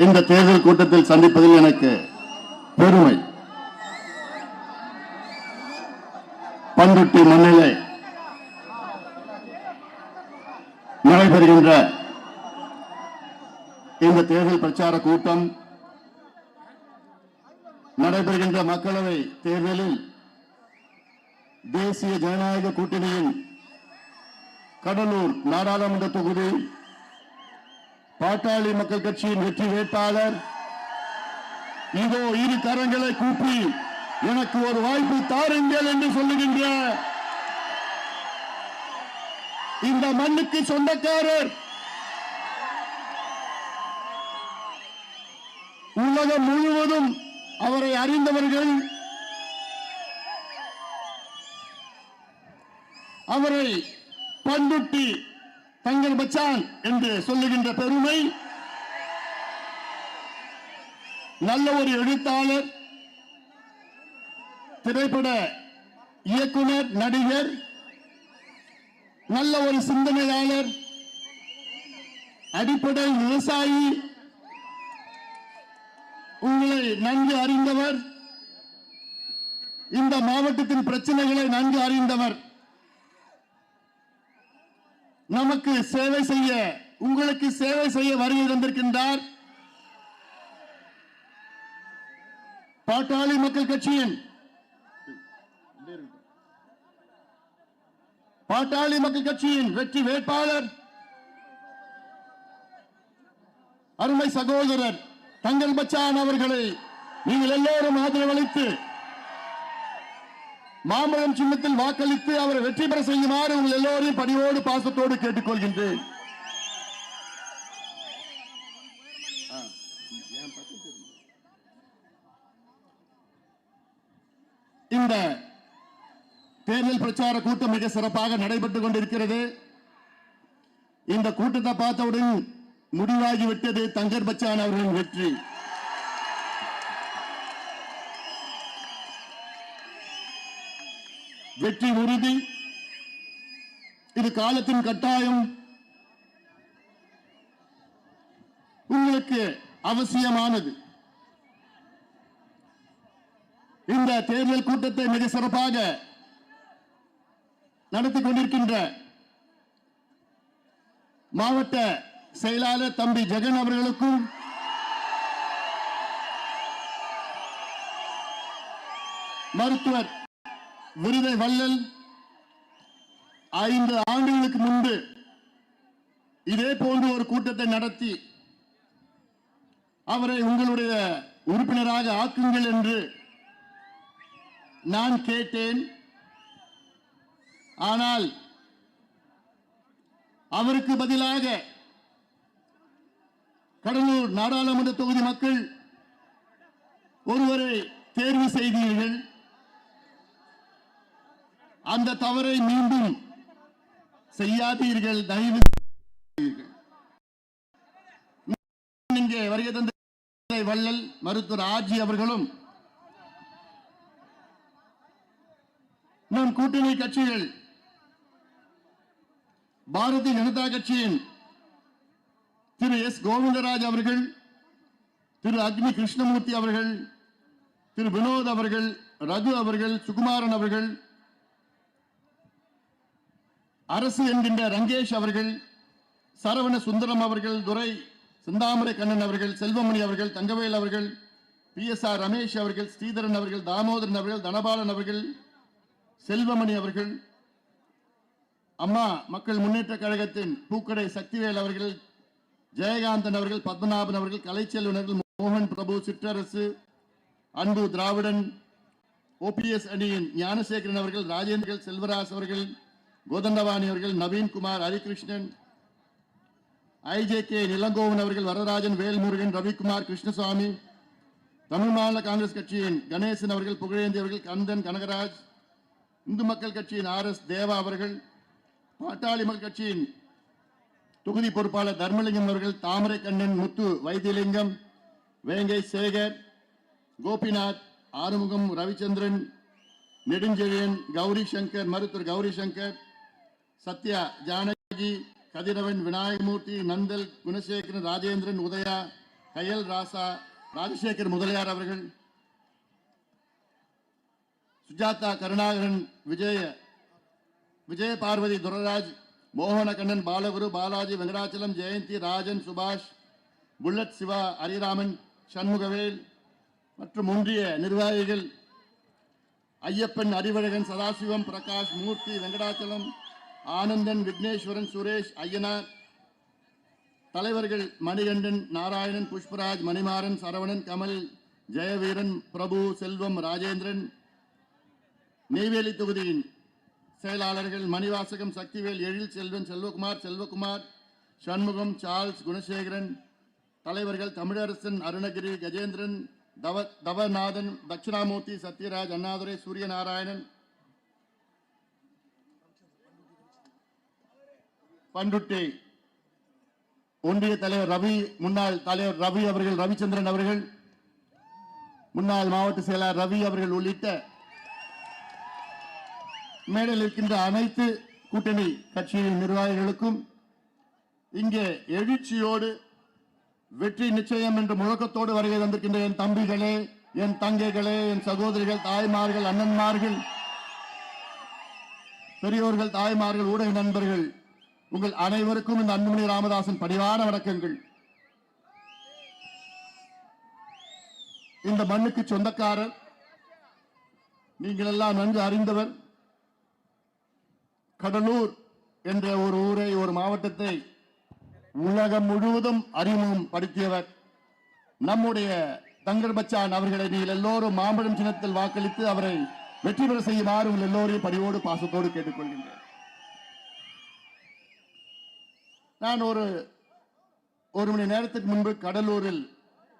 இந்த தேர்தல் கூட்டத்தில் சந்திப்பதில் எனக்கு பெருமை. பண்ருட்டி மண்ணிலே நடைபெறுகின்ற இந்த தேர்தல் பிரச்சார கூட்டம் நடைபெறுகின்ற மக்களவை தேர்தலில் தேசிய ஜனநாயக கூட்டணியின் கடலூர் நாடாளுமன்ற தொகுதி பாட்டாளி மக்கள் கட்சியின் வெற்றி வேட்பாளர். இதோ இரு கரங்களை கூப்பி எனக்கு ஒரு வாய்ப்பு தாருங்கள் என்று சொல்லுகின்ற இந்த மண்ணுக்கு சொந்தக்காரர் உலகம் முழுவதும் அவரை அறிந்தவர்கள். அவரை பண்புட்டி தங்கள் மச்சான் என்று சொல்லுகின்ற பெருமை நல்ல ஒரு எழுத்தாளர் திரைப்பட இயக்குனர் நடிகர் நல்ல ஒரு சிந்தனையாளர் அடிப்படை விவசாயி உங்களை நன்கு அறிந்தவர் இந்த மாவட்டத்தின் பிரச்சனைகளை நன்கு அறிந்தவர். நமக்கு சேவை செய்ய உங்களுக்கு சேவை செய்ய வருகை தந்திருக்கின்றார் பாட்டாளி மக்கள் கட்சியின் பாட்டாளி மக்கள் கட்சியின் வெற்றி வேட்பாளர் அருமை சகோதரர் தங்கள் பச்சான் அவர்களை நீங்கள் எல்லோரும் ஆதரவளித்து மாம்பழம் சின்னத்தில் வாக்களித்து அவரை வெற்றி பெற செய்யுமாறு உங்கள் எல்லோரையும் பணியோடு பாசத்தோடு கேட்டுக்கொள்கின்றேன். இந்த தேர்தல் பிரச்சார கூட்டம் மிக சிறப்பாக நடைபெற்றுக் கொண்டிருக்கிறது. இந்த கூட்டத்தை பார்த்தவுடன் முடிவாகிவிட்டது தங்கர் பச்சான் அவர்களின் வெற்றி. வெற்றி உறுதி. இது காலத்தின் கட்டாயம். உங்களுக்கு அவசியமானது. இந்த தேர்தல் கூட்டத்தை மிக சிறப்பாக நடத்தி கொண்டிருக்கின்ற மாவட்ட செயலாளர் தம்பி ஜெகன் அவர்களுக்கும் மருத்துவர் விருதை வள்ளல் ஐந்து ஆண்டுகளுக்கு முன்பு இதே போன்று ஒரு கூட்டத்தை நடத்தி அவரை உங்களுடைய உறுப்பினராக ஆக்குங்கள் என்று நான் கேட்டேன். ஆனால் அவருக்கு பதிலாக கடலூர் நாடாளுமன்ற தொகுதி மக்கள் ஒருவரை தேர்வு செய்தீர்கள். அந்த தவறை மீண்டும் செய்யாதீர்கள் தயவு இங்கே வருகை தந்த வள்ளல் மருத்துவர் ஆஜி அவர்களும் நம் கூட்டணி கட்சிகள் பாரதிய ஜனதா கட்சியின் திரு எஸ் கோவிந்தராஜ் அவர்கள் திரு அக்னி கிருஷ்ணமூர்த்தி அவர்கள் திரு வினோத் அவர்கள் ரகு அவர்கள் சுகுமாரன் அவர்கள் அரசு என்கின்ற ரங்கேஷ் அவர்கள் சரவண சுந்தரம் அவர்கள் துரை சிந்தாமரை கண்ணன் அவர்கள் செல்வமணி அவர்கள் தங்கவேல் அவர்கள் பி எஸ் ஆர் ரமேஷ் அவர்கள் ஸ்ரீதரன் அவர்கள் தாமோதரன் அவர்கள் தனபாலன் அவர்கள் செல்வமணி அவர்கள் அம்மா மக்கள் முன்னேற்ற கழகத்தின் பூக்கடை சக்திவேல் அவர்கள் ஜெயகாந்தன் அவர்கள் பத்மநாபன் அவர்கள் கலைச்செல்வனர்கள் மோகன் பிரபு சிற்றரசு அன்பு திராவிடன் ஓபிஎஸ் அணியின் ஞானசேகரன் அவர்கள் ராஜேந்திரன் செல்வராஜ் அவர்கள் கோதண்டவாணி அவர்கள் நவீன்குமார் ஹரிகிருஷ்ணன் ஐஜேகே நிலங்கோவன் அவர்கள் வரதராஜன் வேல்முருகன் ரவிக்குமார் கிருஷ்ணசுவாமி தமிழ் மாநில காங்கிரஸ் கட்சியின் கணேசன் அவர்கள் புகழேந்தி அவர்கள் கந்தன் கனகராஜ் இந்து மக்கள் கட்சியின் ஆர் எஸ் தேவா அவர்கள் பாட்டாளி மக்கள் கட்சியின் தொகுதி பொறுப்பாளர் தர்மலிங்கம் அவர்கள் தாமரை கண்ணன் முத்து வைத்தியலிங்கம் வேங்கை சேகர் கோபிநாத் ஆறுமுகம் ரவிச்சந்திரன் நெடுஞ்செழியன் கௌரி சங்கர் மருத்துவர் கௌரி சங்கர் சத்யா ஜானகி கதிரவன் விநாயகமூர்த்தி நந்தல் குணசேகரன் ராஜேந்திரன் உதயா கையல் ராசா ராஜசேகர் முதலியார் அவர்கள் சுஜாதா கருணாகரன் விஜய விஜய பார்வதி துரராஜ் மோகனகண்ணன் பாலகுரு பாலாஜி வெங்கடாச்சலம் ஜெயந்தி ராஜன் சுபாஷ் புல்லட் சிவா ஹரிராமன் சண்முகவேல் மற்றும் ஒன்றிய நிர்வாகிகள் ஐயப்பன் அறிவழகன் சதாசிவம் பிரகாஷ் மூர்த்தி வெங்கடாச்சலம் ஆனந்தன் விக்னேஸ்வரன் சுரேஷ் ஐயனார் தலைவர்கள் மணிகண்டன் நாராயணன் புஷ்பராஜ் மணிமாறன் சரவணன் கமல் ஜெயவீரன் பிரபு செல்வம் ராஜேந்திரன் நெய்வேலி தொகுதியின் செயலாளர்கள் மணிவாசகம் சக்திவேல் எழில் செல்வன் செல்வகுமார் செல்வகுமார் சண்முகம் சார்ல்ஸ் குணசேகரன் தலைவர்கள் தமிழரசன் அருணகிரி கஜேந்திரன் தவ தவநாதன் தட்சிணாமூர்த்தி சத்யராஜ் அண்ணாதுரை சூரியநாராயணன் பண்டுட்டி ஒன்றிய தலைவர் ரவி முன்னாள் தலைவர் ரவி அவர்கள் ரவிச்சந்திரன் அவர்கள் முன்னாள் மாவட்ட செயலாளர் ரவி அவர்கள் உள்ளிட்ட மேடையில் இருக்கின்ற அனைத்து கூட்டணி கட்சியின் நிர்வாகிகளுக்கும் இங்கே எழுச்சியோடு வெற்றி நிச்சயம் என்ற முழக்கத்தோடு வருகை தந்திருக்கின்ற என் தம்பிகளே என் தங்கைகளே என் சகோதரிகள் தாய்மார்கள் அண்ணன்மார்கள் பெரியோர்கள் தாய்மார்கள் ஊடக நண்பர்கள் உங்கள் அனைவருக்கும் இந்த அன்புமணி ராமதாசன் பணிவான வணக்கங்கள். இந்த மண்ணுக்கு சொந்தக்காரர் நீங்கள் எல்லாம் நன்கு அறிந்தவர் கடலூர் என்ற ஒரு ஊரை ஒரு மாவட்டத்தை உலகம் முழுவதும் அறிமுகம் படுத்தியவர் நம்முடைய தங்கர் பச்சான் அவர்களை நீங்கள் எல்லோரும் மாம்பழம் சின்னத்தில் வாக்களித்து அவரை வெற்றி பெற செய்யுமாறு உங்கள் எல்லோரையும் பணிவோடு பாசத்தோடு கேட்டுக்கொள்கின்றேன். நான் ஒரு ஒரு மணி நேரத்துக்கு முன்பு கடலூரில்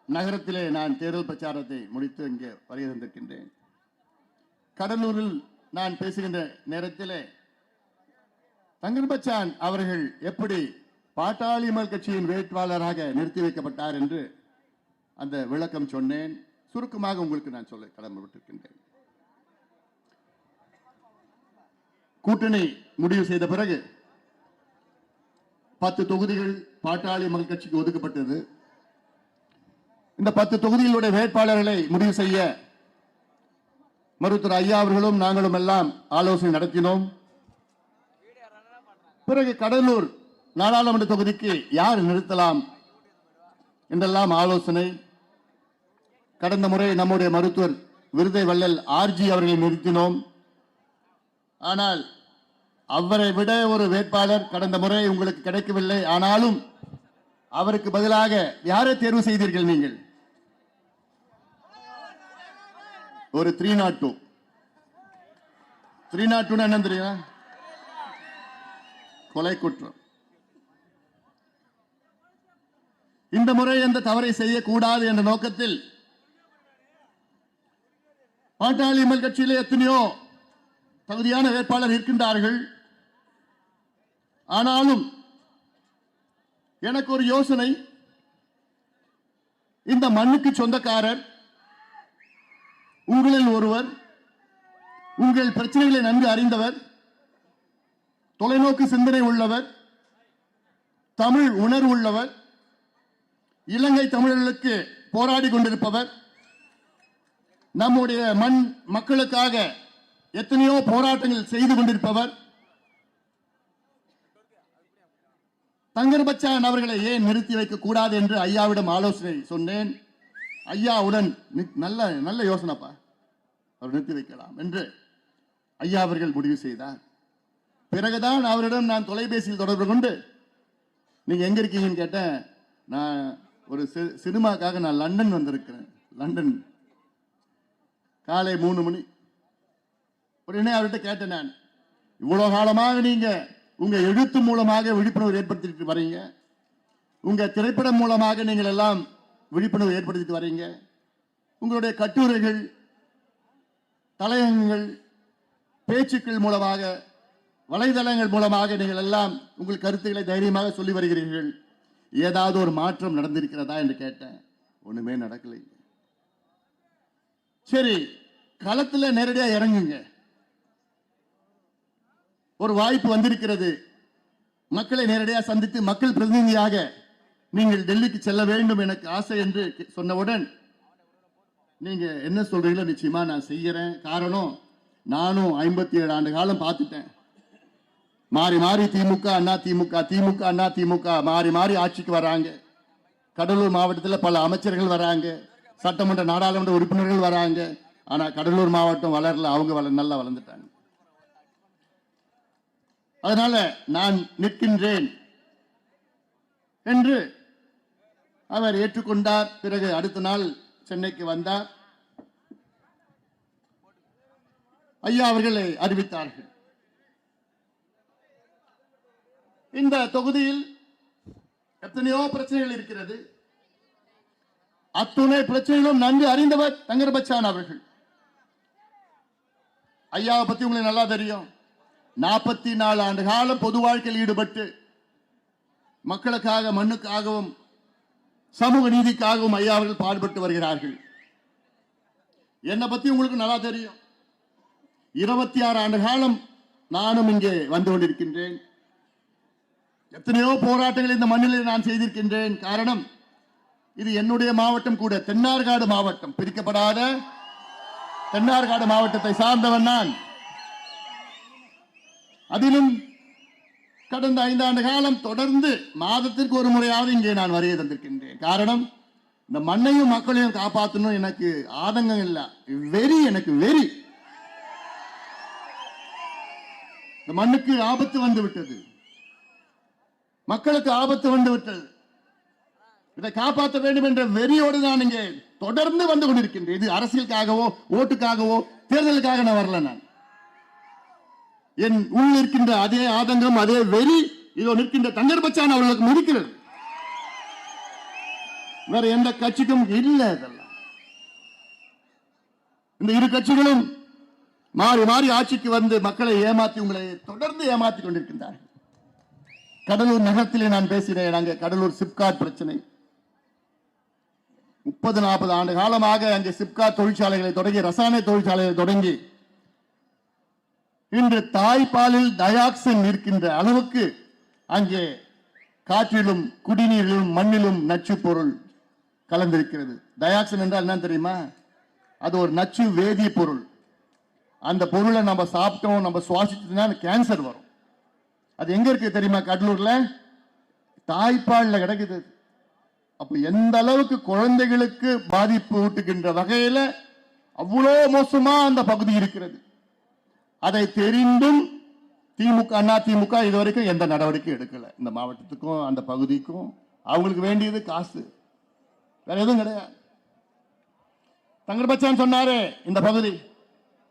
நகரத்திலே நான் தேர்தல் பிரச்சாரத்தை முடித்து இங்கே வருகிறந்திருக்கின்றேன் கடலூரில் நான் பேசுகின்ற நேரத்திலே தங்கன்பச்சான் அவர்கள் எப்படி பாட்டாளி கட்சியின் வேட்பாளராக நிறுத்தி வைக்கப்பட்டார் என்று அந்த விளக்கம் சொன்னேன். சுருக்கமாக உங்களுக்கு நான் சொல்ல கடமைப்பட்டிருக்கின்றேன். கூட்டணி முடிவு செய்த பிறகு பத்து தொகுதிகள் பாட்டாளி மக்கள் கட்சிக்கு ஒதுக்கப்பட்டது. இந்த பத்து தொகுதிகளுடைய வேட்பாளர்களை முடிவு செய்ய மருத்துவர் ஐயா அவர்களும் நாங்களும் எல்லாம் ஆலோசனை நடத்தினோம். பிறகு கடலூர் நாடாளுமன்ற தொகுதிக்கு யார் நிறுத்தலாம் என்றெல்லாம் ஆலோசனை. கடந்த முறை நம்முடைய மருத்துவர் விருதை வள்ளல் ஆர்ஜி அவர்களை நிறுத்தினோம். ஆனால் அவரை விட ஒரு வேட்பாளர் கடந்த முறை உங்களுக்கு கிடைக்கவில்லை. ஆனாலும் அவருக்கு பதிலாக யாரை தேர்வு செய்தீர்கள் நீங்கள்? ஒரு three nought two three nought two என்ன தெரியுமா? கொலை குற்றம். இந்த முறை எந்த தவறை செய்யக்கூடாது என்ற நோக்கத்தில் பாட்டாளி மக்கள் கட்சியிலே எத்தனையோ தகுதியான வேட்பாளர் இருக்கின்றார்கள். ஆனாலும் எனக்கு ஒரு யோசனை. இந்த மண்ணுக்கு சொந்தக்காரர் உங்களில் ஒருவர் உங்கள் பிரச்சனைகளை நன்கு அறிந்தவர் தொலைநோக்கு சிந்தனை உள்ளவர் தமிழ் உணர்வு உள்ளவர் இலங்கை தமிழர்களுக்கு போராடி கொண்டிருப்பவர் நம்முடைய மண் மக்களுக்காக எத்தனையோ போராட்டங்கள் செய்து கொண்டிருப்பவர் தங்கர்பச்சான் அவர்களை ஏன் நிறுத்தி வைக்க கூடாது என்று ஐயாவிடம் ஆலோசனை சொன்னேன். ஐயாவுடன் நல்ல நல்ல யோசனைப்பா. அவர் நிறுத்தி வைக்கலாம் என்று ஐயா அவர்கள் முடிவு செய்தார். பிறகுதான் அவரிடம் நான் தொலைபேசியில் தொடர்பு கொண்டு நீங்க எங்க இருக்கீங்கன்னு கேட்டேன். நான் ஒரு சி- சினிமாக்காக நான் லண்டன் வந்திருக்கிறேன். லண்டன். காலை மூணு மணி. உடனே அவர்கிட்ட கேட்டேன் நான் இவ்வளவு காலமாக நீங்க உங்க எழுத்து மூலமாக விழிப்புணர்வு ஏற்படுத்திட்டு வரீங்க. உங்க திரைப்படம் மூலமாக நீங்கள் எல்லாம் விழிப்புணர்வு ஏற்படுத்திட்டு வரீங்க. உங்களுடைய கட்டுரைகள் தலையங்கங்கள் பேச்சுக்கள் மூலமாக வலைதளங்கள் மூலமாக நீங்கள் எல்லாம் உங்கள் கருத்துக்களை தைரியமாக சொல்லி வருகிறீர்கள். ஏதாவது ஒரு மாற்றம் நடந்திருக்கிறதா என்று கேட்டேன். ஒண்ணுமே நடக்கலை சரி களத்தில் நேரடியாக இறங்குங்க. ஒரு வாய்ப்பு வந்திருக்கிறது. மக்களை நேரடியாக சந்தித்து மக்கள் பிரதிநிதியாக நீங்கள் டெல்லிக்கு செல்ல வேண்டும் எனக்கு ஆசை என்று சொன்னவுடன் நீங்க என்ன சொல்றீங்களோ நிச்சயமா நான் செய்யறேன் காரணம் நானும் ஐம்பத்தி ஏழு ஆண்டு காலம் பார்த்துட்டேன். மாறி மாறி திமுக அண்ணா திமுக திமுக அண்ணா திமுக மாறி மாறி ஆட்சிக்கு வராங்க. கடலூர் மாவட்டத்தில் பல அமைச்சர்கள் வராங்க. சட்டமன்ற நாடாளுமன்ற உறுப்பினர்கள் வராங்க. ஆனால் கடலூர் மாவட்டம் வளரல அவங்க வள நல்லா வளர்ந்துட்டாங்க. அதனால நான் நிற்கின்றேன் என்று அவர் ஏற்றுக்கொண்டார். பிறகு அடுத்த நாள் சென்னைக்கு வந்தார். ஐயா அவர்களை அறிவித்தார்கள். இந்த தொகுதியில் எத்தனையோ பிரச்சனைகள் இருக்கிறது. அத்துணை பிரச்சனைகளும் நன்கு அறிந்தவர் தங்கர்பச்சான் அவர்கள். ஐயாவை பத்தி உங்களுக்கு நல்லா தெரியும். நாற்பத்தி நாலு ஆண்டு காலம் பொது வாழ்க்கையில் ஈடுபட்டு மக்களுக்காக மண்ணுக்காகவும் சமூக நீதிக்காகவும் ஐயா அவர்கள் பாடுபட்டு வருகிறார்கள். என்னை பத்தி உங்களுக்கு நல்லா தெரியும். இருபத்தி ஆறு ஆண்டு காலம் நானும் இங்கே வந்து கொண்டிருக்கின்றேன். எத்தனையோ போராட்டங்கள் இந்த மண்ணில் நான் செய்திருக்கின்றேன். காரணம் இது என்னுடைய மாவட்டம் கூட. தென்னார்காடு மாவட்டம். பிரிக்கப்படாத தென்னார்காடு மாவட்டத்தை சார்ந்தவன் நான். அதிலும் கடந்த ஐந்தாண்டு காலம் தொடர்ந்து மாதத்திற்கு ஒரு முறையாவது இங்கே நான் வருகை தந்திருக்கின்றேன். காரணம் இந்த மண்ணையும் மக்களையும் காப்பாற்றணும் எனக்கு ஆதங்கம் இல்லை. வெறி எனக்கு வெறி. இந்த மண்ணுக்கு ஆபத்து வந்து விட்டது. மக்களுக்கு ஆபத்து வந்து விட்டது. இதை காப்பாற்ற வேண்டும் என்ற வெறியோடு நான் இங்கே தொடர்ந்து வந்து கொண்டிருக்கின்றேன். இது அரசியலுக்காகவோ ஓட்டுக்காகவோ தேர்தலுக்காக நான் வரல நான். என் உள் இருக்கின்ற அதே ஆதங்கம் அதே வெறி இதோ நிற்கின்ற தங்கர்பச்சான் அவர்களுக்கு இருக்கிறது வேற எந்த கட்சிக்கும் இல்லை இதெல்லாம். இந்த இரு கட்சிகளும் மாறி மாறி ஆட்சிக்கு வந்து மக்களை ஏமாத்தி உங்களை தொடர்ந்து ஏமாத்தி கொண்டிருக்கின்றார்கள். கடலூர் நகரத்திலே நான் பேசினேன் அங்கே கடலூர் சிப்காட் பிரச்சனை. முப்பது நாற்பது ஆண்டு காலமாக அங்கே சிப்காட் தொழிற்சாலைகளை தொடங்கி ரசாயன தொழிற்சாலைகளை தொடங்கி இன்று தாய்ப்பாலில் டயாக்சின் இருக்கின்ற அளவுக்கு அங்கே காற்றிலும் குடிநீரிலும் மண்ணிலும் நச்சு பொருள் கலந்திருக்கிறது. டயாக்சின் என்றால் என்ன தெரியுமா? அது ஒரு நச்சு வேதி பொருள். அந்த பொருளை நம்ம சாப்பிட்டோம் நம்ம சுவாசிச்சோம்னா கேன்சர் வரும். அது எங்க இருக்கு தெரியுமா கடலூர்ல? தாய்ப்பாலில் கிடைக்குது அப்ப எந்த அளவுக்கு குழந்தைகளுக்கு பாதிப்பு ஊட்டுகின்ற வகையில அவ்வளோ மோசமா அந்த பகுதி இருக்கிறது. அதை தெரிந்தும் திமுக அண்ணா திமுக இதுவரைக்கும் எந்த நடவடிக்கையும் எடுக்கல. இந்த மாவட்டத்துக்கும் அந்த பகுதிக்கும். அவங்களுக்கு வேண்டியது காசு. வேற எதுவும் கிடையாது. தங்கர் பச்சான் சொன்னாரு இந்த பகுதி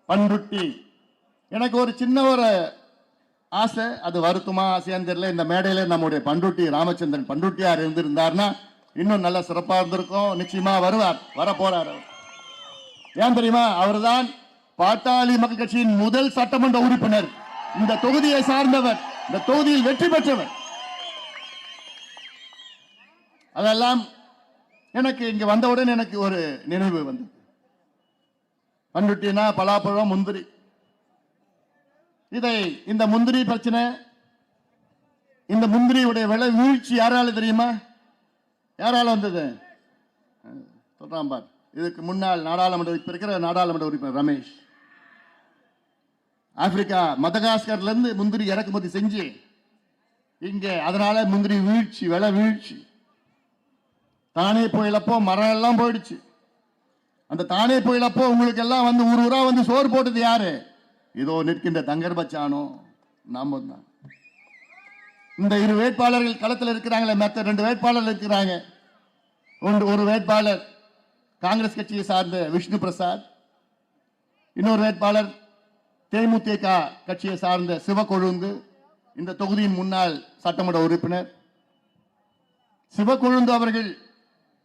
பண்ருட்டி. எனக்கு ஒரு சின்ன ஒரு ஆசை. அது வருத்தமா ஆசையான்னு தெரியல. இந்த மேடையில நம்முடைய பண்ருட்டி ராமச்சந்திரன் பண்ருட்டியார் இருந்திருந்தார்னா இன்னும் நல்ல சிறப்பாக இருந்திருக்கும். நிச்சயமா வருவார். வர போறார் அவர். ஏன் தெரியுமா? அவர்தான் பாட்டாளி மக்கள் கட்சியின் முதல் சட்டமன்ற உறுப்பினர் இந்த தொகுதியை சார்ந்தவர் இந்த தொகுதியில் வெற்றி பெற்றவர். அதெல்லாம் எனக்கு இங்க வந்தவுடன் எனக்கு ஒரு நினைவு வந்தது. பண்ருட்டினா பலாப்பழம் முந்திரி. இதை இந்த முந்திரி பிரச்சனை இந்த முந்திரியுடைய விலை வீழ்ச்சி யாரால தெரியுமா? யாரால வந்தது? அஹ், சொல்றான் பார். இதுக்கு முன்னாள் நாடாளுமன்ற இப்ப இருக்கிற நாடாளுமன்ற உறுப்பினர் ரமேஷ். ஆப்பிரிக்கா மதகாஸ்கர்லேருந்து முந்திரி இறக்குமதி செஞ்சு இங்கே அதனால முந்திரி வீழ்ச்சி விலை வீழ்ச்சி. தானே புயலப்போ மரம் எல்லாம் போயிடுச்சு. அந்த தானே புயலப்போ உங்களுக்கு எல்லாம் வந்து ஊர் ஊரா வந்து சோறு போட்டது யாரு? இதோ நிற்கின்ற தங்கர் பச்சானோ நாம தான் இந்த இரு வேட்பாளர்கள் களத்தில் இருக்கிறாங்களே மற்ற ரெண்டு வேட்பாளர்கள் இருக்கிறாங்க. ஒன்று ஒரு வேட்பாளர் காங்கிரஸ் கட்சியை சார்ந்த விஷ்ணு பிரசாத் இன்னொரு வேட்பாளர் தேமுதிக கட்சியை சார்ந்த சிவக்கொழுந்து இந்த தொகுதியின் முன்னாள் சட்டமன்ற உறுப்பினர். சிவக்கொழுந்து அவர்கள்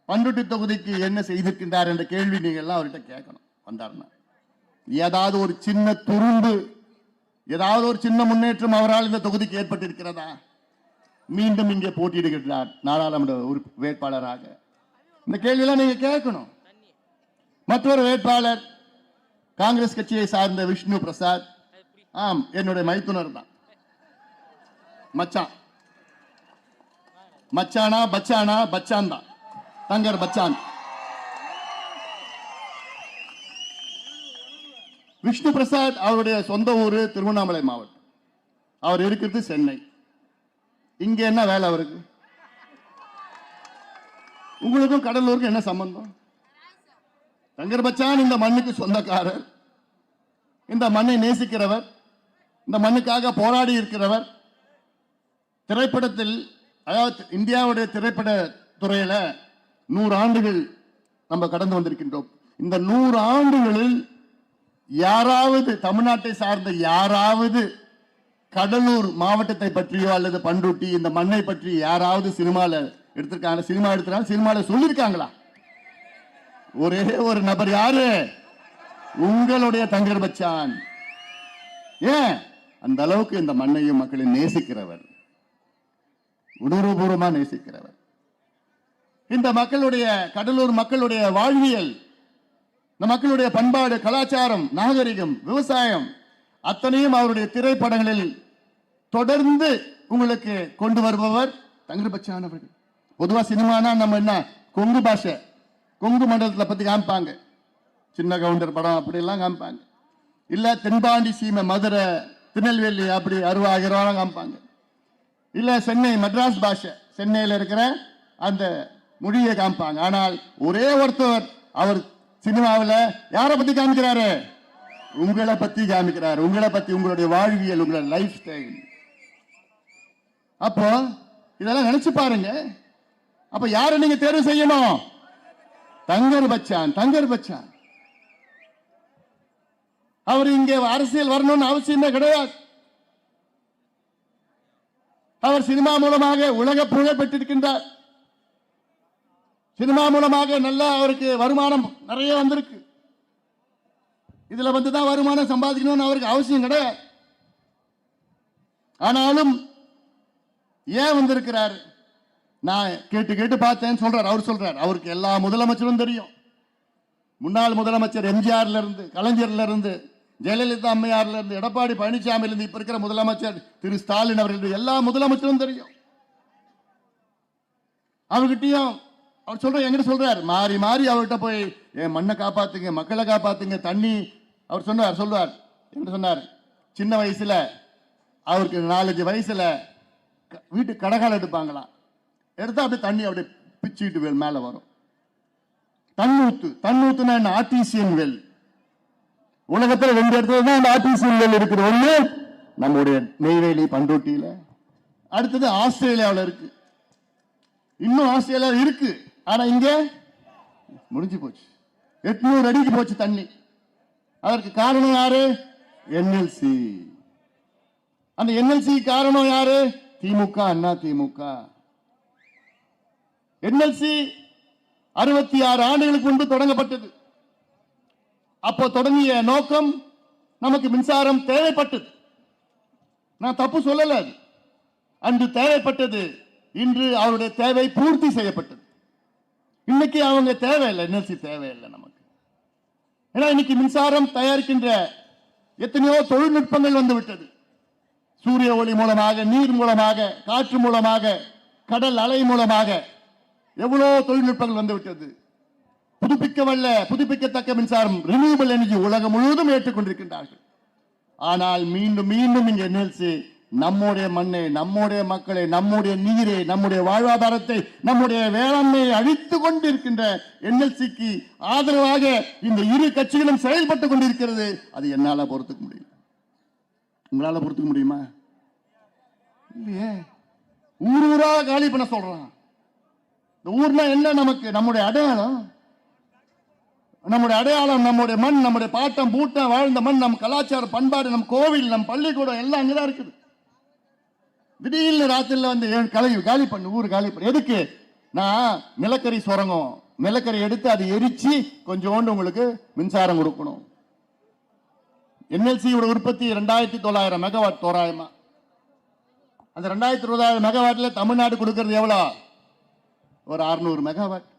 பண்ருட்டி தொகுதிக்கு என்ன செய்திருக்கின்றார் என்ற கேள்வி நீங்கள் எல்லாம் அவர்கிட்ட கேட்கணும் வந்தார்னா ஏதாவது ஒரு சின்ன துரும்பு ஏதாவது ஒரு சின்ன முன்னேற்றம் அவரால் இந்த தொகுதிக்கு ஏற்பட்டிருக்கிறதா? மீண்டும் இங்கே போட்டியிடுகின்றார் நாடாளுமன்ற உறுப்பு வேட்பாளராக. இந்த கேள்வியெல்லாம் நீங்க கேட்கணும். மற்றொரு வேட்பாளர் காங்கிரஸ் கட்சியை சார்ந்த விஷ்ணு பிரசாத். ஆம் என்னுடைய மைத்துனர் தான். மச்சான். மச்சானா பச்சானா பச்சான் தான். தங்கர் பச்சான். விஷ்ணு பிரசாத் அவருடைய சொந்த ஊர் திருவண்ணாமலை மாவட்டம். அவர் இருக்கிறது சென்னை. இங்க என்ன வேலை அவருக்கு? உங்களுக்கும் கடலூருக்கும் என்ன சம்பந்தம்? தங்கர் பச்சான் இந்த மண்ணுக்கு சொந்தக்காரர். இந்த மண்ணை நேசிக்கிறவர். இந்த மண்ணுக்காக போராடி இருக்கிறவர். திரைப்படத்தில் அதாவது இந்தியாவுடைய திரைப்பட துறையில நூறு ஆண்டுகள் நம்ம கடந்து வந்திருக்கின்றோம். இந்த நூறு ஆண்டுகளில் யாராவது தமிழ்நாட்டை சார்ந்த யாராவது கடலூர் மாவட்டத்தை பற்றியோ அல்லது பண்ருட்டி இந்த மண்ணை பற்றி யாராவது சினிமாவில் எடுத்திருக்காங்க சினிமா எடுத்துறாங்க சினிமாவில் சொல்லியிருக்காங்களா? ஒரே ஒரு நபர் யாரு? உங்களுடைய தங்கர் பச்சான். ஏன்? அந்த அளவுக்கு இந்த மண்ணையும் மக்களையும் நேசிக்கிறவர். உணர்வுபூர்வமா நேசிக்கிறவர். இந்த மக்களுடைய கடலூர் மக்களுடைய வாழ்வியல் இந்த மக்களுடைய பண்பாடு கலாச்சாரம் நாகரிகம் விவசாயம் அத்தனையும் அவருடைய திரைப்படங்களில் தொடர்ந்து உங்களுக்கு கொண்டு வருபவர் தங்கர் பச்சான் அவர்கள். பொதுவா சினிமானா நம்ம என்ன கொங்கு பாஷை. கொங்கு மண்டலத்தில் பற்றி காமிப்பாங்க. சின்ன கவுண்டர் படம் அப்படி எல்லாம் காமிப்பாங்க. இல்லை தென்பாண்டி சீமை மதுரை திருநெல்வேலி அப்படி அருவாயிரம் காமிப்பாங்க. இல்லை சென்னை மெட்ராஸ் பாஷை சென்னையில் இருக்கிற அந்த மொழியை காமிப்பாங்க. ஆனால் ஒரே ஒருத்தர் அவர் சினிமாவில் யாரை பற்றி காமிக்கிறாரு? உங்களை பற்றி காமிக்கிறார். உங்களை பற்றி உங்களுடைய வாழ்வியல் உங்களோட லைஃப் ஸ்டைல் அப்போ இதெல்லாம் நினைச்சு பாருங்க. அப்ப யாரை நீங்க தேர்வு செய்யணும்? தங்கர் பச்சான் தங்கர் பச்சான். அவர் இங்கே அரசியல் வரணும்னு அவசியமே கிடையாது. அவர் சினிமா மூலமாக உலக புகழ் பெற்றிருக்கின்றார். சினிமா மூலமாக நல்லா அவருக்கு வருமானம் நிறைய வந்திருக்கு. இதுல வந்து தான் வருமானம் சம்பாதிக்கணும்னு அவருக்கு அவசியம் கிடையாது. ஆனாலும் ஏன் வந்திருக்கிறார்? நான் கேட்டு கேட்டு பார்த்தேன்னு சொல்றார் அவர் சொல்றார். அவருக்கு எல்லா முதலமைச்சரும் தெரியும். முன்னாள் முதலமைச்சர் எம்ஜிஆர்ல இருந்து கலைஞர்ல இருந்து ஜெயலலிதா அம்மையார்ல இருந்து எடப்பாடி பழனிசாமியில இருந்து இப்ப இருக்கிற முதலமைச்சர் திரு ஸ்டாலின் அவர்கள் எல்லா முதலமைச்சரும் தெரியும். அவர்கிட்டயும் அவர் சொல்ற எங்கிட்ட சொல்றாரு. மாறி மாறி அவர்கிட்ட போய் என் மண்ணை காப்பாத்துங்க மக்களை காப்பாத்துங்க தண்ணி அவர் சொன்னார் சொல்லுவார் என்ன சொன்னார்? சின்ன வயசுல அவருக்கு நாலஞ்சு வயசுல க- வீட்டு கடகால் எடுப்பாங்களாம். எடுத்தா அப்படியே தண்ணி அப்படியே பிச்சுக்கிட்டு வேல் மேல வரும். தன்னூத்து தன்னூத்துனா என்ன? Artesian well. உலகத்துல ரெண்டு இடத்துல தான் இந்த ஆர்டிசியன் வெல் இருக்குது. ஒண்ணு நம்முடைய நெய்வேலி பண்ருட்டியில அடுத்தது ஆஸ்திரேலியாவில் இருக்கு. இன்னும் ஆஸ்திரேலியா இருக்கு. ஆனா இங்க முடிஞ்சு போச்சு. எட்நூறு அடிக்கு போச்சு தண்ணி. அதற்கு காரணம் யாரு? என்எல்சி. அந்த என்எல்சி காரணம் யாரு? திமுக அண்ணா திமுக. என்எல்சி அறுபத்தி ஆறு ஆண்டுகளுக்கு முன்பு தொடங்கப்பட்டது. அப்போ தொடங்கிய நோக்கம் நமக்கு மின்சாரம் தேவைப்பட்டது. நான் தப்பு சொல்லல அது. அன்று தேவைப்பட்டது இன்று அவருடைய தேவை பூர்த்தி செய்யப்பட்டது. இன்னைக்கு அவங்க தேவையில்லை என்எல்சி தேவையில்லை நமக்கு. ஏன்னா இன்னைக்கு மின்சாரம் தயாரிக்கின்ற எத்தனையோ தொழில்நுட்பங்கள் வந்து விட்டது. சூரிய ஒளி மூலமாக நீர் மூலமாக காற்று மூலமாக கடல் அலை மூலமாக எவ்வளவு தொழில்நுட்பங்கள் வந்துவிட்டது புதுப்பிக்க புதுப்பிக்கவல்ல புதுப்பிக்கத்தக்க மின்சாரம் ரினியூபிள் எனர்ஜி உலகம் முழுவதும் ஏற்றுக்கொண்டிருக்கின்றார்கள் ஆனால் மீண்டும் மீண்டும் இங்கே என்எல்சி நம்முடைய மண்ணை நம்முடைய மக்களை நம்முடைய நீரை நம்முடைய வாழ்வாதாரத்தை நம்முடைய வேளாண்மையை அழித்துக் கொண்டிருக்கின்ற என்எல்சிக்கு ஆதரவாக இந்த இரு கட்சிகளும் செயல்பட்டு கொண்டிருக்கிறது. அது என்னால பொறுத்துக்க முடியும் உங்களால பொறுத்துக்க முடியுமா? இல்லையே. ஊர் ஊரா காலி பண்ண சொல்றான். இந்த ஊர்லாம் என்ன நமக்கு? நம்முடைய அடையாளம்? நம்முடைய அடையாளம் நம்முடைய மண் நம்முடைய பாட்டம் பூட்டம் வாழ்ந்த மண் நம் கலாச்சாரம் பண்பாடு நம் கோவில் நம் பள்ளிக்கூடம் எல்லாம் அங்கதான் இருக்குது. திடீர்னு ராத்திரில வந்து கலை காலி பண்ணு ஊர் காலி பண்ணு. எதுக்கு? நான் நிலக்கரி சுரங்கம். நிலக்கரி எடுத்து அதை எரிச்சு கொஞ்சோண்டு உங்களுக்கு மின்சாரம் கொடுக்கணும். என்எல்சியோட உற்பத்தி ரெண்டாயிரத்தி தொள்ளாயிரம் மெகாவாட் தோராயமா. அந்த ரெண்டாயிரத்தி இருபதாயிரம் மெகாவாட்ல தமிழ்நாடு கொடுக்கறது எவ்வளோ? ஒரு அறுநூறு மெகாவாட்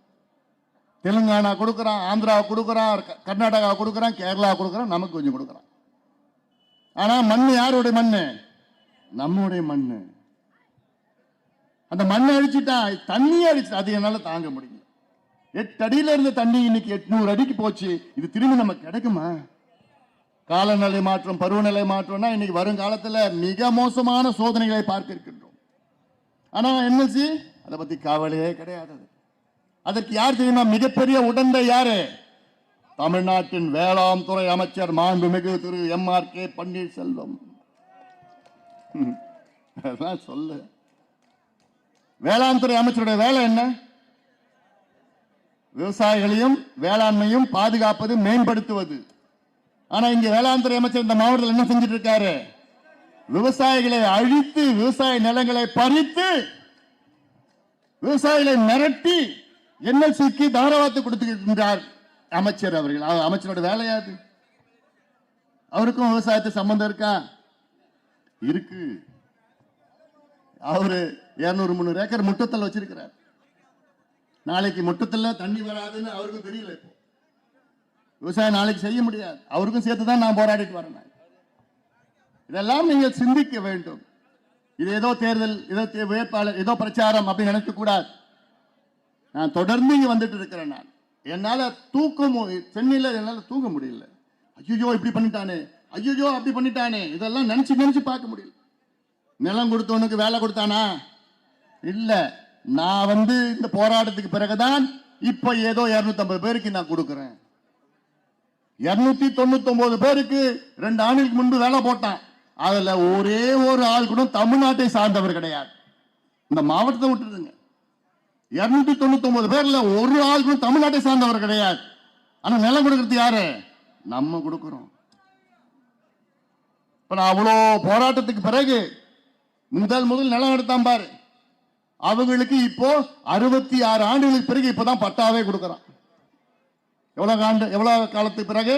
தெலுங்கானா கொடுக்குறான் ஆந்திரா கொடுக்குறான் க- கர்நாடகா கொடுக்குறான் கேரளா கொடுக்குறான் நமக்கு கொஞ்சம் கொடுக்குறான். ஆனால் மண் யாருடைய மண் நம்முடைய மண் அந்த மண்ணை அழிச்சிட்டா தண்ணியே அழிச்சிட்டா அது என்னால் தாங்க முடியல. எட்டு அடியில் இருந்த தண்ணி இன்னைக்கு எட்நூறு அடிக்கு போச்சு. இது திரும்பி நமக்கு கிடைக்குமா? காலநிலை மாற்றம் பருவநிலை மாற்றம்னா இன்னைக்கு வருங்காலத்தில் மிக மோசமான சோதனைகளை பார்க்க இருக்கின்றோம் ஆனா என்எல்சி அதை பத்தி கவலையே கிடையாது அதற்கு யார் தெரியுமா? மிகப்பெரிய உடந்தை யாரு? தமிழ்நாட்டின் வேளாண் துறை அமைச்சர் மாண்புமிகு திரு எம் ஆர் கே பன்னீர்செல்வம். ம். சொல்லு. வேளாண் துறை அமைச்சருடைய வேலை என்ன? விவசாயிகளையும் வேளாண்மையும் பாதுகாப்பது மேம்படுத்துவது. ஆனா இங்க வேளாண் துறை அமைச்சர் இந்த மாவட்டத்தில் என்ன செஞ்சிட்டு இருக்காரு? விவசாயிகளை அழித்து விவசாய நிலங்களை பறித்து விவசாயிகளை மிரட்டி என்எல்சிக்கு தாராவாத்து கொடுத்துக்கின்றார் அமைச்சர் அவர்கள். அவர் அமைச்சரோட வேலையாது அவருக்கும் விவசாயத்தை சம்பந்தம் இருக்கா? இருக்கு. அவரு இருநூறு முந்நூறு ஏக்கர் முட்டத்தில் வச்சிருக்கிறார். நாளைக்கு முட்டத்தில் தண்ணி வராதுன்னு அவருக்கும் தெரியல இப்போ. விவசாயம் நாளைக்கு செய்ய முடியாது. அவருக்கும் சேர்த்து தான் நான் போராடிட்டு வரேன். இதெல்லாம் நீங்கள் சிந்திக்க வேண்டும். இது ஏதோ தேர்தல் ஏதோ தே- வேட்பாளர் ஏதோ பிரச்சாரம் அப்படின்னு நினைக்கக்கூடாது. நான் தொடர்ந்து இங்கே வந்துட்டு இருக்கிறேன் நான். என்னால் தூக்க சென்னையில் என்னால் தூங்க முடியல. ஐயோ இப்படி பண்ணிட்டானே. ஐயோ அப்படி பண்ணிட்டானே. இதெல்லாம் நினச்சி நினச்சி பார்க்க முடியல. நிலம் கொடுத்தவனுக்கு வேலை கொடுத்தானா? இல்லை. நான் வந்து இந்த போராட்டத்துக்கு பிறகுதான் இப்போ ஏதோ 250 பேருக்கு நான் கொடுக்குறேன். இரநூத்தி தொண்ணூத்தி ஒன்பது பேருக்கு ரெண்டு ஆண்டுகளுக்கு முன்பு வேலை போட்டான். அதுல ஒரே ஒரு ஆள் கூட தமிழ்நாட்டை சார்ந்தவர் கிடையாது. இந்த மாவட்டத்தை விட்டுருங்க இருநூத்தி தொண்ணூத்தி ஒன்பது பேர்ல ஒரு ஆள் கூட தமிழ்நாட்டை சார்ந்தவர் கிடையாது. ஆனா நிலம் கொடுக்கறது யாரு? நம்ம கொடுக்கிறோம். இப்ப நான் அவ்வளோ போராட்டத்துக்கு பிறகு முதல் முதல் நிலம் எடுத்தான் பாரு. அவங்களுக்கு இப்போ அறுபத்தி ஆறு ஆண்டுகளுக்கு பிறகு இப்பதான் பட்டாவே கொடுக்கறான். எவ்வளவு ஆண்டு எவ்வளவு காலத்துக்கு பிறகு?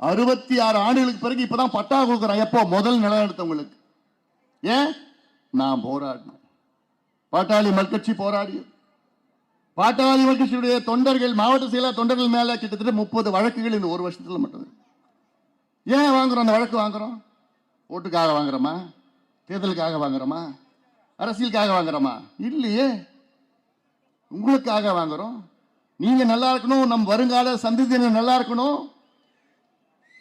அறுபத்தி ஆறு ஆண்டுகளுக்கு பிறகு இப்பதான் பட்டா கொடுக்குறான் எப்போ முதல் நிலம் எடுத்தவங்களுக்கு ஏன்? நான் போராடினேன். பாட்டாளி மக்கட்சி போராடிய பாட்டாளி மக்கட்சியுடைய தொண்டர்கள் மாவட்ட செயலர் தொண்டர்கள் மேல கிட்டத்தட்ட முப்பது வழக்குகள் இந்த ஒரு வருஷத்துல மட்டும். ஏன் வாங்குறோம்? அந்த வழக்கு வாங்குறோம். ஓட்டுக்காக வாங்குறோமா? தேர்தலுக்காக வாங்குறோமா? அரசியலுக்காக வாங்குறோமா? இல்லையே. உங்களுக்காக வாங்குறோம். நீங்க நல்லா இருக்கணும். நம் வருங்கால சந்ததியினர் நல்லா இருக்கணும்.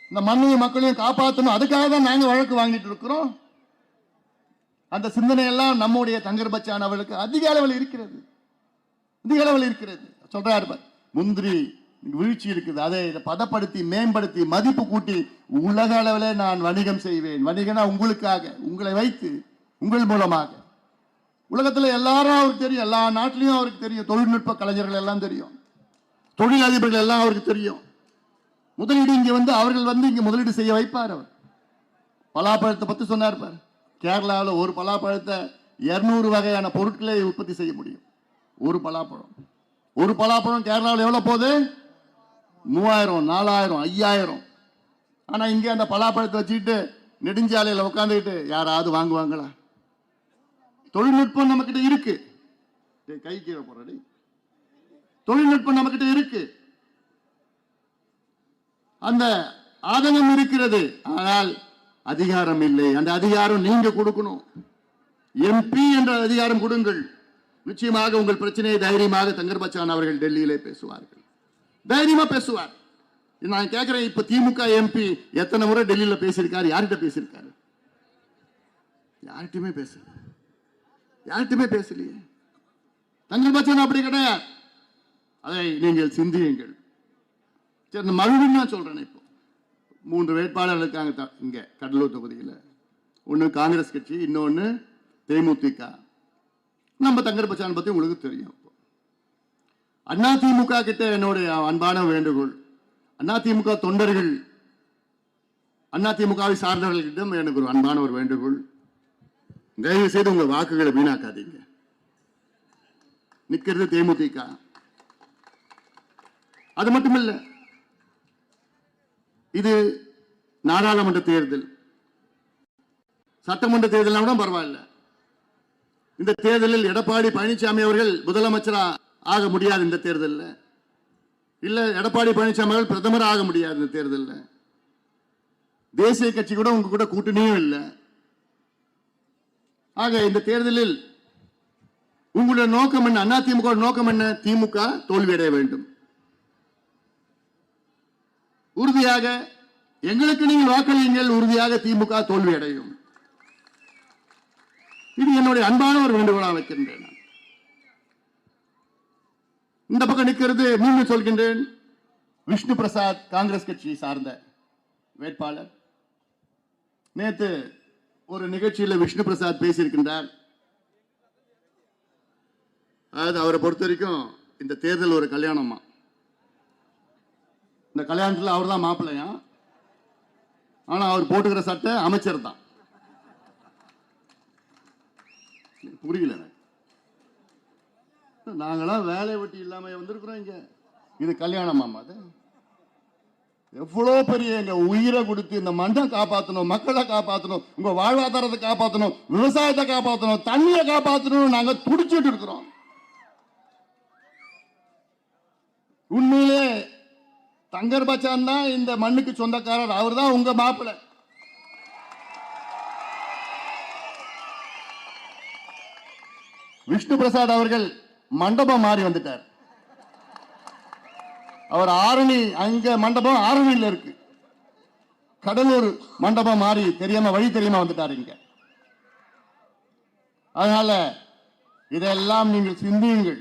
இந்த மண்ணையும் மக்களையும் காப்பாற்றணும் அதுக்காக தான் நாங்கள் வழக்கு வாங்கிட்டு இருக்கிறோம். அந்த சிந்தனையெல்லாம் நம்முடைய தங்கர்பச்சான் அவளுக்கு அதிக அளவில் இருக்கிறது. அதிக அளவில் இருக்கிறது. சொல்றாரு முந்திரி வீழ்ச்சி இருக்குது. அதை இதை பதப்படுத்தி மேம்படுத்தி மதிப்பு கூட்டி உலக அளவில் நான் வணிகம் செய்வேன். வணிகனா உங்களுக்காக உங்களை வைத்து உங்கள் மூலமாக. உலகத்தில் எல்லாரும் அவருக்கு தெரியும். எல்லா நாட்டிலையும் அவருக்கு தெரியும். தொழில்நுட்ப கலைஞர்கள் எல்லாம் தெரியும். தொழில் அதிபர்கள் எல்லாம் அவருக்கு தெரியும். முதலீடு இங்க வந்து அவர்கள் வந்து இங்க முதலீடு செய்ய வைப்பார் அவர். பலாப்பழத்தை பத்தி சொன்னார் பார். கேரளாவில் ஒரு பலாப்பழத்தை இருநூறு வகையான பொருட்களை உற்பத்தி செய்ய முடியும். ஒரு பலாப்பழம். ஒரு பலாப்பழம் கேரளாவில் எவ்வளவு போகுது? மூவாயிரம் நாலாயிரம் ஐயாயிரம். ஆனா இங்க அந்த பலாப்பழத்தை வச்சுக்கிட்டு நெடுஞ்சாலையில் உட்காந்துக்கிட்டு யாராவது வாங்குவாங்களா? தொழில்நுட்பம் நம்மக்கிட்ட இருக்கு. கை கீழே போறடி தொழில்நுட்பம் நம்மக்கிட்ட இருக்குது இருக்கு. அந்த ஆதங்கம் இருக்கிறது. ஆனால் அதிகாரம் இல்லை. அந்த அதிகாரம் நீங்க கொடுக்கணும். எம்பி என்ற அதிகாரம் கொடுங்கள். நிச்சயமாக உங்கள் பிரச்சனையை தைரியமாக தங்கர்பச்சான் அவர்கள் டெல்லியிலே பேசுவார்கள். தைரியமா பேசுவார். நான் கேட்கிறேன் இப்ப திமுக எம்பி எத்தனை முறை டெல்லியில பேசியிருக்காரு? யார்கிட்ட பேசியிருக்காரு? யார்கிட்டயுமே பேசல. யார்கிட்டயுமே பேசலையே. தங்கர்பச்சான் அப்படி கிடையாது. அதை நீங்கள் சிந்தியுங்கள். சரி இந்த மறுபடியும் நான் சொல்கிறேன் இப்போ. மூன்று வேட்பாளர்கள் இருக்காங்க த- இங்கே கடலூர் தொகுதியில். ஒன்று காங்கிரஸ் கட்சி இன்னொன்று தேமுதிக. நம்ம தங்கர் பச்சான் பற்றி உங்களுக்கு தெரியும் அண்ணா திமுக கிட்ட என்னுடைய அன்பான வேண்டுகோள். அண்ணா திமுக தொண்டர்கள் அண்ணா திமுகவை சார்ந்தவர்களிடம் எனக்கு ஒரு அன்பான ஒரு வேண்டுகோள். தயவு செய்து உங்கள் வாக்குகளை வீணாக்காதீங்க. நிற்கிறது தேமுதிக. அது மட்டும் இல்லை இது நாடாளுமன்ற தேர்தல். சட்டமன்ற தேர்தல் கூட பரவாயில்ல. இந்த தேர்தலில் எடப்பாடி பழனிசாமி அவர்கள் முதலமைச்சரா ஆக முடியாது இந்த தேர்தலில். இல்ல எடப்பாடி பழனிசாமி அவர்கள் பிரதமர் ஆக முடியாது இந்த தேர்தலில். தேசிய கட்சி கூட உங்க கூட கூட்டணியும் இல்லை. ஆக இந்த தேர்தலில் உங்களுடைய நோக்கம் என்ன? அண்ணா திமுக நோக்கம் என்ன? திமுக தோல்வியடைய வேண்டும். உறுதியாக எங்களுக்கு நீங்கள் வாக்களியுங்கள் உறுதியாக திமுக தோல்வி அடையும் இது என்னுடைய அன்பான ஒரு வேண்டுகோளாக வைக்கின்றேன் இந்த பக்கம் நிற்கிறது மீண்டும் சொல்கின்றேன் விஷ்ணு பிரசாத் காங்கிரஸ் கட்சியை சார்ந்த வேட்பாளர். நேற்று ஒரு நிகழ்ச்சியில் விஷ்ணு பிரசாத் பேசியிருக்கின்றார். அதாவது அவரை பொறுத்த வரைக்கும் இந்த தேர்தல் ஒரு கல்யாணமா இந்த கல்யாணத்தில் அவர் தான் மாப்பிள்ளையா? ஆனா அவர் போட்டுக்கிற சட்டை அமைச்சர் தான். புரியல நாங்களாம் வேலை வெட்டி இல்லாம வந்திருக்கிறோம் இங்க. இது கல்யாணமாமா அது. எவ்வளோ பெரிய எங்க உயிரை கொடுத்து இந்த மண்ணை காப்பாற்றணும் மக்களை காப்பாற்றணும் உங்க வாழ்வாதாரத்தை காப்பாற்றணும் விவசாயத்தை காப்பாற்றணும் தண்ணியை காப்பாற்றணும் நாங்க துடிச்சிட்டு இருக்கிறோம். உண்மையிலே தங்கர் பச்சான் தான் இந்த மண்ணுக்கு சொந்தக்காரர். அவர் தான் உங்க மாப்பிள்ள விஷ்ணு பிரசாத் அவர்கள் மண்டபம் மாறி வந்துட்டார். அவர் ஆரணி அங்க மண்டபம் ஆரணியில் இருக்கு. கடலூர் மண்டபம் மாறி தெரியாம வழி தெரியாம வந்துட்டார் இங்க. அதனால இதெல்லாம் நீங்கள் சிந்தியுங்கள்.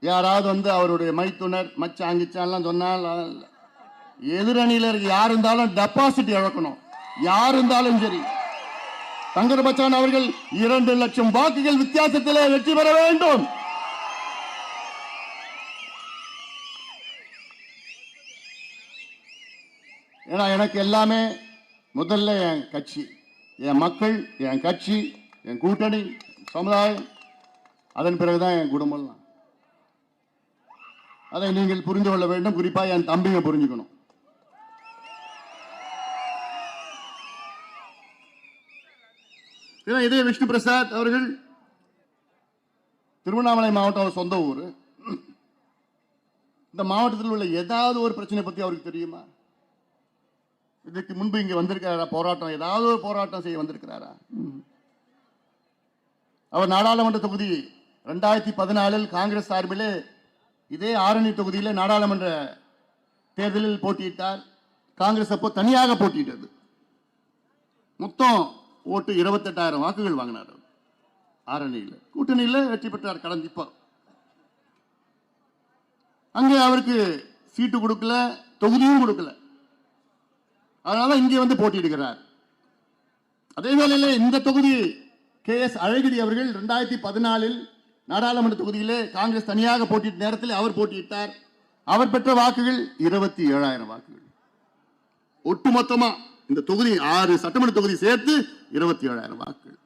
யாராவது வந்து அவருடைய மைத்துனர் மச்சான் அங்கிச்சான்லாம் சொன்னால் எதிரணியில் இருக்க யார் இருந்தாலும் டெபாசிட் இழக்கணும். யார் இருந்தாலும் சரி. தங்கர் பச்சான் அவர்கள் இரண்டு லட்சம் வாக்குகள் வித்தியாசத்திலே வெற்றி பெற வேண்டும். ஏன்னா எனக்கு எல்லாமே முதல்ல என் கட்சி என் மக்கள் என் கட்சி என் கூட்டணி சமுதாயம். அதன் பிறகுதான் என் குடும்பம்லாம். அதை நீங்கள் புரிந்து கொள்ள வேண்டும். குறிப்பா என் தம்பிங்க புரிஞ்சுக்கணும். இதே விஷ்ணு பிரசாத் அவர்கள் திருவண்ணாமலை மாவட்டம் சொந்த ஊர். இந்த மாவட்டத்தில் உள்ள ஏதாவது ஒரு பிரச்சனை பத்தி அவருக்கு தெரியுமா? இதுக்கு முன்பு இங்க வந்திருக்கிறாரா? போராட்டம் ஏதாவது ஒரு போராட்டம் செய்ய வந்திருக்கிறாரா? அவர் நாடாளுமன்ற தொகுதி ரெண்டாயிரத்தி பதினாலில் காங்கிரஸ் சார்பிலே இதே ஆரணி தொகுதியில் நாடாளுமன்ற தேர்தலில் போட்டியிட்டார். காங்கிரஸ் அப்போ தனியாக போட்டியிட்டது. மொத்தம் ஓட்டு இருபத்தெட்டாயிரம் வாக்குகள் வாங்கினார் ஆரணியில். கூட்டணியில் வெற்றி பெற்றார் கடந்த அங்கே அவருக்கு சீட்டு கொடுக்கல தொகுதியும் கொடுக்கல. அதனால இங்கே வந்து போட்டியிடுகிறார். அதே வேளையில் இந்த தொகுதி கே எஸ் அழகிரி அவர்கள் ரெண்டாயிரத்தி பதினாலில் நாடாளுமன்ற தொகுதியிலே காங்கிரஸ் தனியாக போட்டியிட்ட நேரத்தில் அவர் போட்டியிட்டார். அவர் பெற்ற வாக்குகள் இருபத்தி ஏழாயிரம் வாக்குகள். ஒட்டுமொத்தமா இந்த தொகுதி ஆறு சட்டமன்ற தொகுதி சேர்த்து இருபத்தி ஏழாயிரம் வாக்குகள்.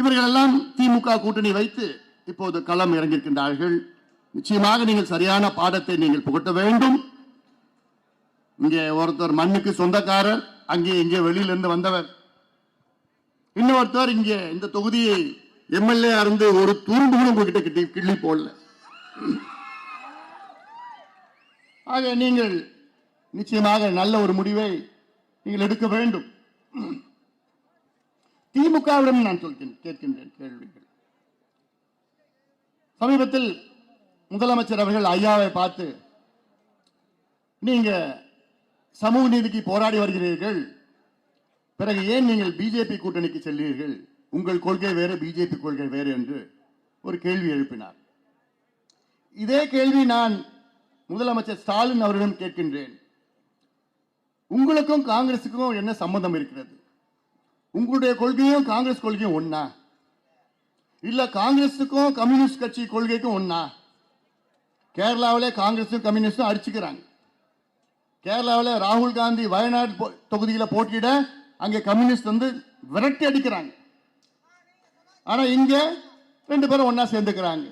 இவர்கள் எல்லாம் திமுக கூட்டணி வைத்து இப்போது களம் இறங்கியிருக்கின்றார்கள். நிச்சயமாக நீங்கள் சரியான பாடத்தை நீங்கள் புகட்ட வேண்டும். இங்கே ஒருத்தர் மண்ணுக்கு சொந்தக்காரர் அங்கே இங்கே வெளியிலிருந்து வந்தவர். இன்னொருத்தர் இங்கே இந்த தொகுதியை எம்எல்ஏ இருந்து ஒரு துரும்பு கூட உங்ககிட்ட கிட்ட கிள்ளி போடல. ஆக நீங்கள் நிச்சயமாக நல்ல ஒரு முடிவை நீங்கள் எடுக்க வேண்டும். திமுகவிடம் நான் சொல்கிறேன் கேட்கின்றேன் கேள்விகள். சமீபத்தில் முதலமைச்சர் அவர்கள் ஐயாவை பார்த்து நீங்க சமூக நீதிக்கு போராடி வருகிறீர்கள். பிறகு ஏன் நீங்கள் பிஜேபி கூட்டணிக்கு செல்கிறீர்கள்? உங்கள் கொள்கை வேறு பிஜேபி கொள்கை வேறு என்று ஒரு கேள்வி எழுப்பினார். இதே கேள்வி நான் முதலமைச்சர் ஸ்டாலின் அவரிடம் கேட்கின்றேன். உங்களுக்கும் காங்கிரசுக்கும் என்ன சம்பந்தம் இருக்கிறது? உங்களுடைய கொள்கையும் காங்கிரஸ் கொள்கையும் ஒன்னா இல்ல காங்கிரஸுக்கும் கம்யூனிஸ்ட் கட்சி கொள்கைக்கும் ஒன்னா கேரளாவிலே காங்கிரஸும் கம்யூனிஸ்டும் அடிச்சுக்கிறாங்க. கேரளாவில் ராகுல் காந்தி வயநாடு தொகுதியில் போட்டியிட அங்கே கம்யூனிஸ்ட் வந்து விரட்டி அடிக்கிறாங்க. ஆனா இங்க ரெண்டு பேரும் ஒன்றா சேர்ந்துக்கிறாங்க.